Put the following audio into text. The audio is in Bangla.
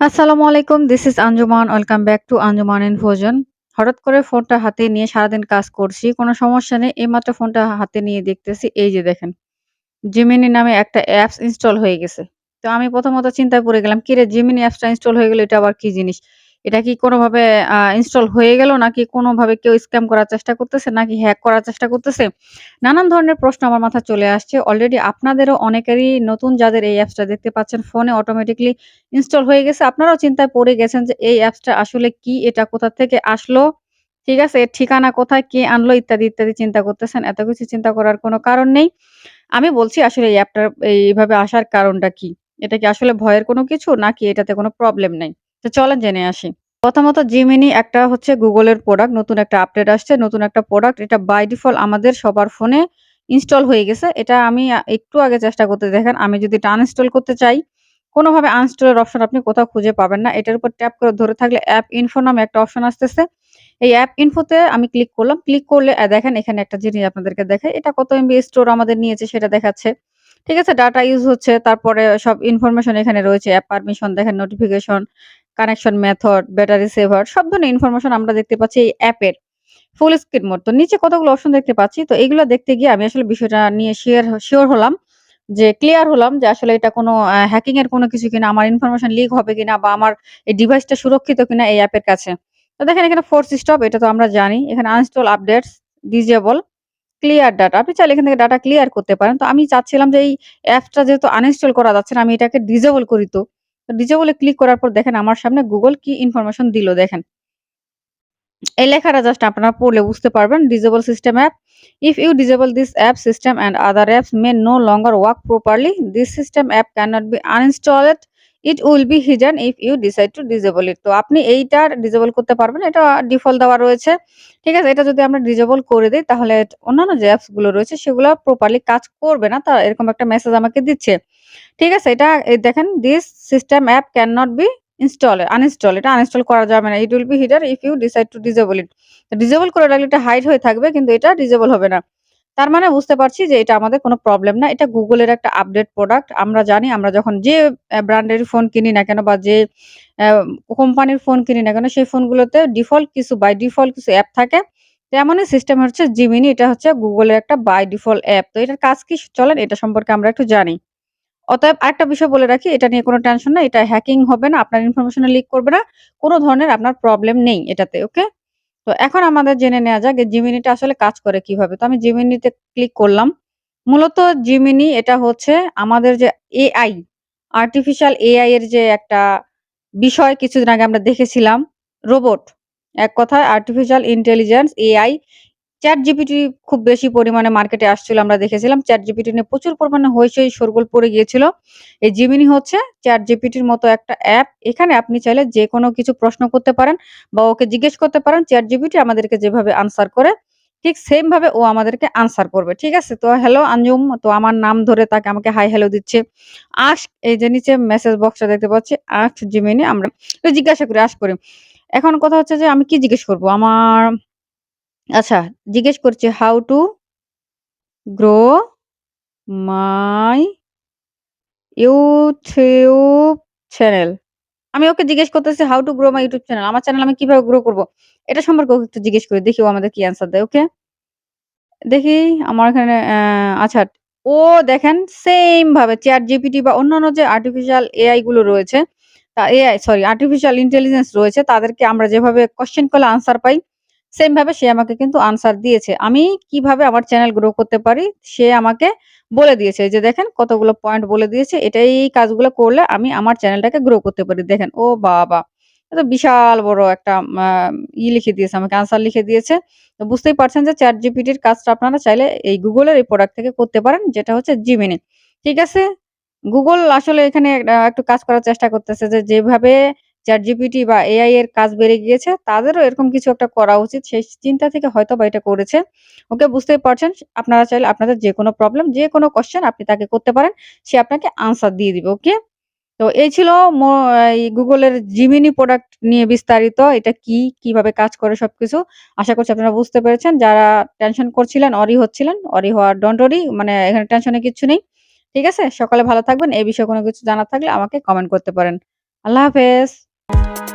আসসালামু আলাইকুম। This is Anjuman. Welcome back to Anjuman Infozone. হঠাৎ করে ফোনটা হাতে নিয়ে সারাদিন কাজ করছি। কোনো সমস্যা নেই। এইমাত্র ফোনটা হাতে নিয়ে দেখতেছি, এই যে দেখেন। জিমিনি নামে একটা অ্যাপস ইনস্টল হয়ে গেছে। তো আমি প্রথমত চিন্তায় পড়ে গেলাম, কিরে জিমিনি অ্যাপসটা ইনস্টল হয়ে গেল, এটা আবার কি জিনিস? এটা কি কোনোভাবে ইনস্টল হয়ে গেল নাকি কোনোভাবে কেউ স্ক্যাম করার চেষ্টা করতেছে নাকি হ্যাক করার চেষ্টা করতেছে? নানান ধরনের প্রশ্ন আমার মাথায় চলে আসছে। অলরেডি আপনাদেরও অনেকেরই নতুন যাদের এই অ্যাপসটা দেখতে পাচ্ছেন ফোনে অটোমেটিক্যালি ইনস্টল হয়ে গেছে। আপনারাও চিন্তায় পড়ে গেছেন যে এই অ্যাপসটা আসলে কি? এটা কোথা থেকে আসলো? ঠিক আছে? এর ঠিকানা কোথায়? কে আনলো? ইত্যাদি, ইত্যাদি চিন্তা করতেছেন। এত কিছু চিন্তা করার কোনো কারণ নেই। আমি বলছি আসলে এই অ্যাপটার এইভাবে আসার কারণটা কি? এটা কি আসলে ভয়ের কোনো কিছু নাকি এটাতে কোনো প্রবলেম নাই? তো চলেন জেনে আসি। প্রথমত Gemini একটা হচ্ছে গুগলের প্রোডাক্ট। নতুন একটা আপডেট আসছে। নতুন একটা প্রোডাক্ট। এটা বাই ডিফল্ট আমাদের সবার ফোনে ইনস্টল হয়ে গেছে। এটা আমি একটু আগে চেষ্টা করতে দেখেন। আমি যদি এটা আনইনস্টল করতে চাই, কোনোভাবে আনস্টলের অপশন আপনি কোথাও খুঁজে পাবেন না। এটার উপর ট্যাপ করে ধরে থাকলে অ্যাপ ইনফো নামে একটা অপশন আসতেছে। এই অ্যাপ ইনফোতে আমি ক্লিক করলাম। ক্লিক করলে দেখেন এখানে একটা জিনিস আপনাদেরকে দেখাই। এটা কত এমবি স্টোর আমাদের নিয়েছে সেটা দেখাচ্ছে। ঠিক আছে? ডাটা ইউজ হচ্ছে। তারপরে সব ইনফরমেশন এখানে রয়েছে। অ্যাপ পারমিশন দেখেন, notification, connection method, battery saver সব ধরনের ইনফরমেশন আমরা দেখতে পাচ্ছি এই অ্যাপের। Full screen mode. তো নিচে কতগুলো অপশন দেখতে পাচ্ছি। তো এগুলো দেখতে গিয়ে আমি আসলে বিষয়টা নিয়ে শিওর শিওর হলাম যে ক্লিয়ার হলাম যে আসলে এটা কোনো হ্যাকিং এর কোনো কিছু কিনা, আমার ইনফরমেশন লিক হবে কিনা বা আমার এই ডিভাইসটা সুরক্ষিত কিনা এই অ্যাপের কাছে। তো দেখেন এখানে ফোর্স স্টপ এটা তো আমরা জানি। এখানে uninstall updates, disable clear data. আপনি চাইলে এখান থেকে ডাটা ক্লিয়ার করতে পারেন। তো আমি চাচ্ছিলাম যে এই অ্যাপসটা যেহেতু আনইনস্টল করা যাচ্ছে না, আমি এটাকে ডিজেবল করি তো। রিজেবলে ক্লিক করার পর দেখেন আমার সামনে গুগল কি ইনফরমেশন দিল দেখেন। এই লেখাটা জাস্ট আপনারা পড়লে বুঝতে পারবেন disable system app if you disable this app system and other apps may no longer work properly this system app can not be uninstalled It will be hidden if you decide to disable it তো আপনি এইটার ডিজেবল করতে পারবেন। এটা ডিফল্ট দেওয়া রয়েছে। ঠিক আছে? এটা যদি আমরা ডিজেবল করে দিই, তাহলে অন্যান্য যে অ্যাপসগুলো রয়েছে, সেগুলো প্রপারলি কাজ করবে না। তা এরকম একটা মেসেজ আমাকে দিচ্ছে। ঠিক আছে? এটা দেখেন, this system app cannot be install uninstall এটা আনইনস্টল করা যাবে না। It will be hidden if you decide to disable it disable করে রাখলে এটা হাইড হয়ে থাকবে, কিন্তু এটা ডিজেবল হবে না। তার মানে বুঝতে পারছি যে এটা আমাদের কোনো প্রবলেম না। এটা গুগলের একটা আপডেট প্রোডাক্ট। আমরা জানি আমরা যখন যে ব্র্যান্ডের ফোন কিনি না কেন বা যে কোম্পানির ফোন কিনি না কেন সেই ফোনগুলোতে ডিফল্ট কিছু বাই ডিফল্ট কিছু অ্যাপ থাকে। তেমনই সিস্টেম হচ্ছে জিমিনি এটা হচ্ছে গুগলের একটা বাই ডিফল্ট অ্যাপ। তো এটার কাজ কি চলেন এটা সম্পর্কে আমরা একটু জানি। অতএব আরেকটা বিষয় বলে রাখি এটা নিয়ে কোনো টেনশন নাই। এটা হ্যাকিং হবে না, আপনার ইনফরমেশন লিক করবে না। কোনো ধরনের আপনার প্রবলেম নেই এটাতে। ওকে? তো এখন আমাদের জেনে নেওয়া যাক জিমিনিটা আসলে কাজ করে কীভাবে। তো আমি জিমিনিতে ক্লিক করলাম। মূলত জিমিনি এটা হচ্ছে আমাদের যে এআই, আর্টিফিশিয়াল এআই এর যে একটা বিষয় কিছুদিন আগে আমরা দেখেছিলাম, রোবট। এক কথায় আর্টিফিশিয়াল ইন্টেলিজেন্স এআই, ChatGPT খুব বেশি পরিমাণে মার্কেটে আসছিল আমরা দেখেছিলাম। চ্যাট জিপিটি নিয়ে প্রচুর পরিমাণে হইচই সরগোল পড়ে গিয়েছিল। এই জিমিনি হচ্ছে চ্যাট জিপিটির মতো একটা অ্যাপ। এখানে আপনি চাইলে যেকোনো কিছু প্রশ্ন করতে পারেন বা ওকে জিজ্ঞেস করতে পারেন। চ্যাট জিপিটি আমাদেরকে যেভাবে আনসার করে ঠিক সেম ভাবে ও আমাদেরকে আনসার করবে। ঠিক আছে? তো হ্যালো আঞ্জুম। তো আমার নাম ধরে তাকে আমাকে হাই হ্যালো দিচ্ছে। আস্ক এই যে নিচে মেসেজ বক্সটা দেখতে পাচ্ছি আস্ক Gemini আমরা জিজ্ঞাসা করি, আস্ক করি। এখন কথা হচ্ছে যে আমি কি জিজ্ঞেস করব? আমার আচ্ছা জিজ্ঞেস করছে how to grow my YouTube channel. আমি ওকে জিজ্ঞেস করতেছি how to grow my YouTube channel. আমার চ্যানেল আমি কীভাবে গ্রো করব? এটা সম্পর্কে ওকে একটু জিজ্ঞেস করি। দেখি ও আমাদের কি অ্যান্সার দেয়। ওকে? দেখি আমার এখানে আচ্ছা ও দেখেন সেম ভাবে চেয়ার জিপিটি বা অন্যান্য যে আর্টিফিশিয়াল এআই গুলো রয়েছে, তা এআই সরি আর্টিফিশিয়াল ইন্টেলিজেন্স রয়েছে তাদেরকে আমরা যেভাবে কোয়েশ্চেন করলে আনসার পাই, সেম ভাবে সে আমাকে কিন্তু আনসার দিয়েছে। আমি কীভাবে আমার চ্যানেল গ্রো করতে পারি, সে আমাকে বলে দিয়েছে। যে দেখেন কতগুলো পয়েন্ট বলে দিয়েছে। এটা এই কাজগুলো করলে আমি আমার চ্যানেলটাকে গ্রো করতে পারি। দেখেন, ও বাবা! তো বিশাল বড় একটা ই লিখে দিয়েছে, আমাকে আনসার লিখে দিয়েছে। তো বুঝতেই পারছেন যে চ্যাট জিপিটির কাজটা আপনারা চাইলে এই গুগলের এই প্রোডাক্ট থেকে করতে পারেন, যেটা হচ্ছে Gemini। ঠিক আছে? গুগল আসলে এখানে একটু কাজ করার চেষ্টা করতেছে যে যেভাবে ChatGPT বা এআই এর কাজ বেড়ে গিয়েছে তাদেরও এরকম কিছু একটা করা উচিত। সেই চিন্তা থেকে হয়তো বা এটা করেছে। ওকে বুঝতেই পারছেন আপনারা চাইলে আপনাদের যেকোনো প্রবলেম, যে কোনো কোয়েশ্চেন আপনি তাকে করতে পারেন। সে আপনাকে আনসার দিয়ে দিবে। ওকে? তো এই ছিল গুগলের Gemini প্রোডাক্ট নিয়ে বিস্তারিত। এটা কি, কীভাবে কাজ করে সবকিছু। আশা করছি আপনারা বুঝতে পেরেছেন। যারা টেনশন করছিলেন, অরি হচ্ছিলেন, অরি হওয়ার ডন্ট ওরি মানে এখানে টেনশনের কিচ্ছু নেই। ঠিক আছে? সকলে ভালো থাকবেন। এই বিষয়ে কোনো কিছু জানার থাকলে আমাকে কমেন্ট করতে পারেন। আল্লাহ হাফেজ। you.